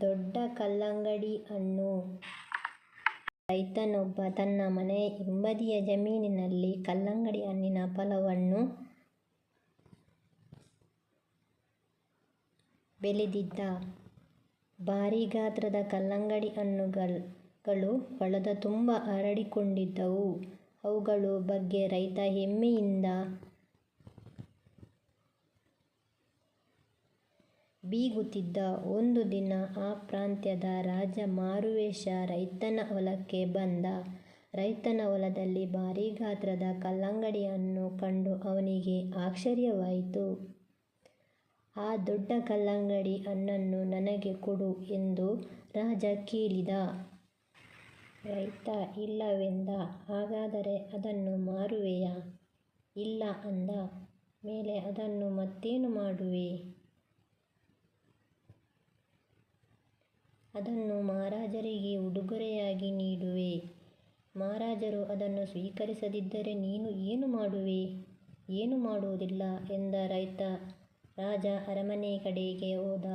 ದೊಡ್ಡ ಕಲ್ಲಂಗಡಿ ಹಣ್ಣು ರೈತನೊಬ್ಬ ತನ್ನ ಮನೆ ಹಿಂಬದಿಯ ಜಮೀನಿನಲ್ಲಿ ಕಲ್ಲಂಗಡಿ ಹಣ್ಣಿನ ಫಲವನ್ನು ಬೆಳೆದಿದ್ದ. ಭಾರೀ ಗಾತ್ರದ ಕಲ್ಲಂಗಡಿ ಹಣ್ಣುಗಳು ಹೊಲದ ತುಂಬ ಹರಡಿಕೊಂಡಿದ್ದವು. ಅವುಗಳ ಬಗ್ಗೆ ರೈತ ಹೆಮ್ಮೆಯಿಂದ ಬೀಗುತ್ತಿದ್ದ. ಒಂದು ದಿನ ಆ ಪ್ರಾಂತ್ಯದ ರಾಜ ಮಾರುವೇಷ ರೈತನ ಹೊಲಕ್ಕೆ ಬಂದ. ರೈತನ ಹೊಲದಲ್ಲಿ ಭಾರೀ ಗಾತ್ರದ ಕಲ್ಲಂಗಡಿಯನ್ನು ಕಂಡು ಅವನಿಗೆ ಆಶ್ಚರ್ಯವಾಯಿತು. "ಆ ದೊಡ್ಡ ಕಲ್ಲಂಗಡಿ ಹಣ್ಣನ್ನು ನನಗೆ ಕೊಡು" ಎಂದು ರಾಜ ಕೇಳಿದ. ರೈತ, ಇಲ್ಲವೆಂದ. "ಹಾಗಾದರೆ ಅದನ್ನು ಮಾರುವೆಯಾ? " "ಇಲ್ಲ" ಅಂದ ಮೇಲೆ "ಅದನ್ನು ಮತ್ತೇನು ಮಾಡುವೆ? " "ಅದನ್ನು ಮಹಾರಾಜರಿಗೆ ಉಡುಗೊರೆಯಾಗಿ ನೀಡುವೆ" "ಮಹಾರಾಜರು ಅದನ್ನು ಸ್ವೀಕರಿಸದಿದ್ದರೆ ನೀನು ಏನು ಮಾಡುವೆ? " ಏನು ಮಾಡುವುದಿಲ್ಲ" ಎಂದ ರೈತ ರಾಜ ಅರಮನೆ ಕಡೆಗೆ ಹೋದ.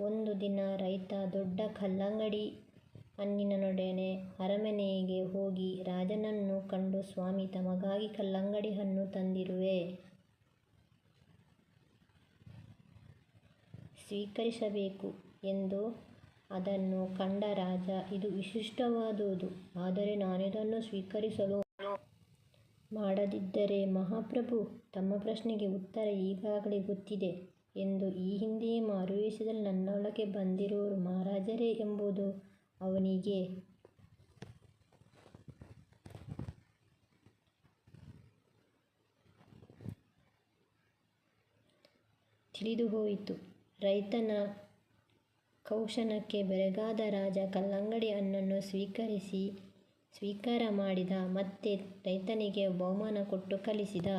ಒಂದು ದಿನ ರೈತ ದೊಡ್ಡ ಕಲ್ಲಂಗಡಿ ಹಣ್ಣಿನೊಡನೆ ಅರಮನೆಗೆ ಹೋಗಿ ರಾಜನನ್ನು ಕಂಡು "ಸ್ವಾಮಿ, ತಮಗಾಗಿ ಕಲ್ಲಂಗಡಿ ಹಣ್ಣು ತಂದಿರುವೆ. ಸ್ವೀಕರಿಸಬೇಕು" ಎಂದು ಅದನ್ನು ಕಂಡ ರಾಜ "ಇದು ವಿಶಿಷ್ಟವಾದುದು. ಆದರೆ ನಾನಿದನ್ನು ಸ್ವೀಕರಿಸಲು ಮಾಡದಿದ್ದರೆ ಮಹಾಪ್ರಭು, ತಮ್ಮ ಪ್ರಶ್ನೆಗೆ ಉತ್ತರ ಈಗಾಗಲೇ ಗೊತ್ತಿದೆ" ಎಂದು "ಈ ಹಿಂದೆಯೇ ಮಾರುವೇಷದಲ್ಲಿ ನನ್ನೊಳಗೆ ಬಂದಿರೋರು ಮಹಾರಾಜರೇ ಎಂಬುದು ಅವನಿಗೆ ತಿಳಿದುಹೋಯಿತು. ರೈತನ ಕೌಶನಕ್ಕೆ ಬೆರಗಾದ ರಾಜ ಕಲ್ಲಂಗಡಿ ಹಣ್ಣನ್ನು ಸ್ವೀಕರಿಸಿ ಸ್ವೀಕಾರ ಮಾಡಿದ. ಮತ್ತೆ ರೈತನಿಗೆ ಬಹುಮಾನ ಕೊಟ್ಟು ಕಳಿಸಿದ.